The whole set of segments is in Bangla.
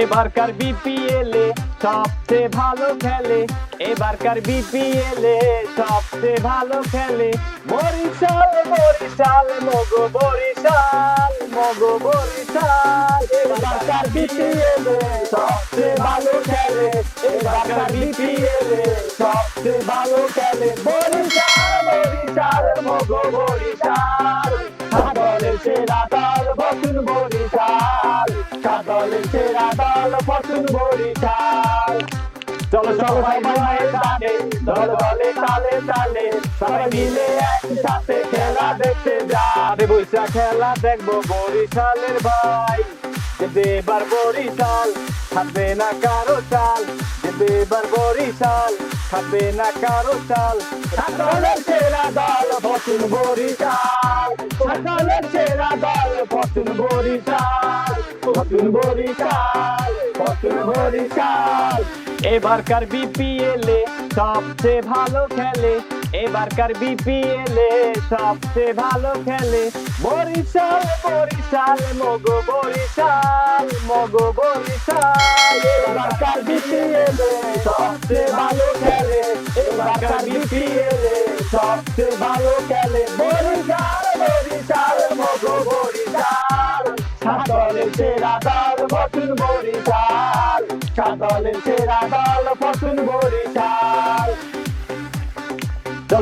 এবারকার বিপিএল এ সবচেয়ে ভালো খেলে, এবারকার বিপিএল এ সবচেয়ে ভালো খেলে। বরিশাল বরিশাল, মগো বরিশাল মগো বরিশাল। এবারকার বিপিএল এ সবচেয়ে ভালো খেলে, এবারকার বিপিএল এ সবচেয়ে ভালো খেলে। বরিশাল বরিশাল, মগো বরিশাল। দল বসুন বরিশাল চলো সবাই ময়দানে দল দলে তালে তালে সবাই মিলে একসাথে খেলা দেখতে যাবে বৈশাখ খেলা দেখব বরিশালের ভাই। যেতে এবার বরিশাল খাবে না কারও চাল। যেতে এবার বরিশাল খাবে না কারও চাল। সাদলের সেরা দল বসুন বরিশাল সাদলের সেরা দল বসুন বরিশাল বসুন বরিশাল বসুন বরিশাল। এবারকার বিপিএল এ সবচেয়ে ভালো খেলে, এবারকার বিপিএল এ সবচেয়ে ভালো খেলে। বরিশাল বরিশাল, মগো বরিশাল মগো বরিশাল। এবারকার বিপিএল এ সবচেয়ে ভালো খেলে, এবারকার বিপিএল এ সবচেয়ে ভালো খেলে। বরিশাল বরিশাল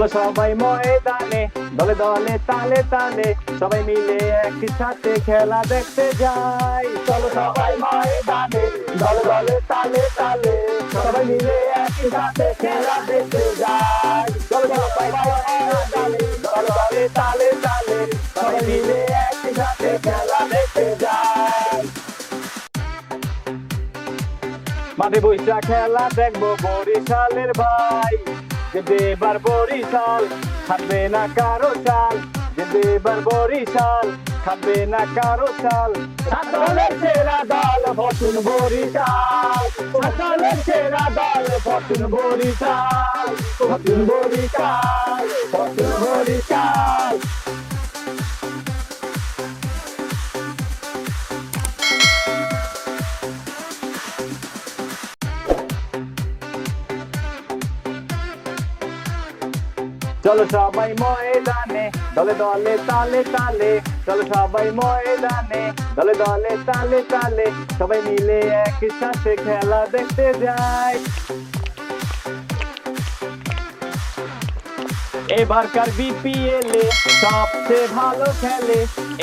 চলো সবাই ময়দানে, দলে দলে তালে তালে সবাই মিলে একসাথে খেলা দেখতে যাই। চলো সবাই ময়দানে, দলে দলে তালে তালে সবাই মিলে একসাথে খেলা দেখতে যাই। চলো সবাই ময়দানে, দলে দলে তালে তালে সবাই মিলে একসাথে খেলা দেখতে যাই। মাঠে বৈশা খেলা দেখব বরিশালের ভাই। যে দেবার বরিশাল খাবে না কারও চাল, যে দেবার বরিশাল খাবে না কারও চাল। সাদলের সেরা দল, বসুন বরিশাল। সাদলের সেরা দল, বসুন বরিশাল। বসুন বরিশাল। চলো সবাই ময়দানে, দলে দলে তালে তালে, চলো সবাই ময়দানে, দলে দলে তালে তালে, সবাই মিলে একসাথে খেলা দেখতে যাই। এবারকার বিপিএল এ সবচেয়ে ভালো খেলে,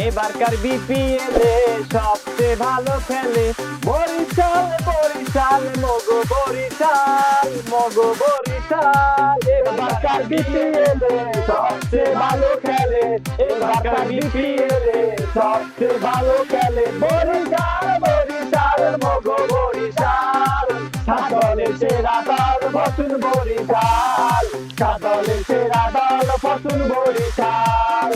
এবারকার বিপিএল এ সবচেয়ে ভালো খেলে, বরিশাল বরিশাল, মগো বরিশাল মগো বরিশাল। এবারকার বিপিএল এ সবচেয়ে ভালো খেলে। এবারকার বিপিএল এ সবচেয়ে ভালো খেলে। বরিশাল বরিশাল, মগো বরিশাল। সাদলের সেরা দল বসুন বরিশাল। সাদলের সেরা দল বসুন বরিশাল।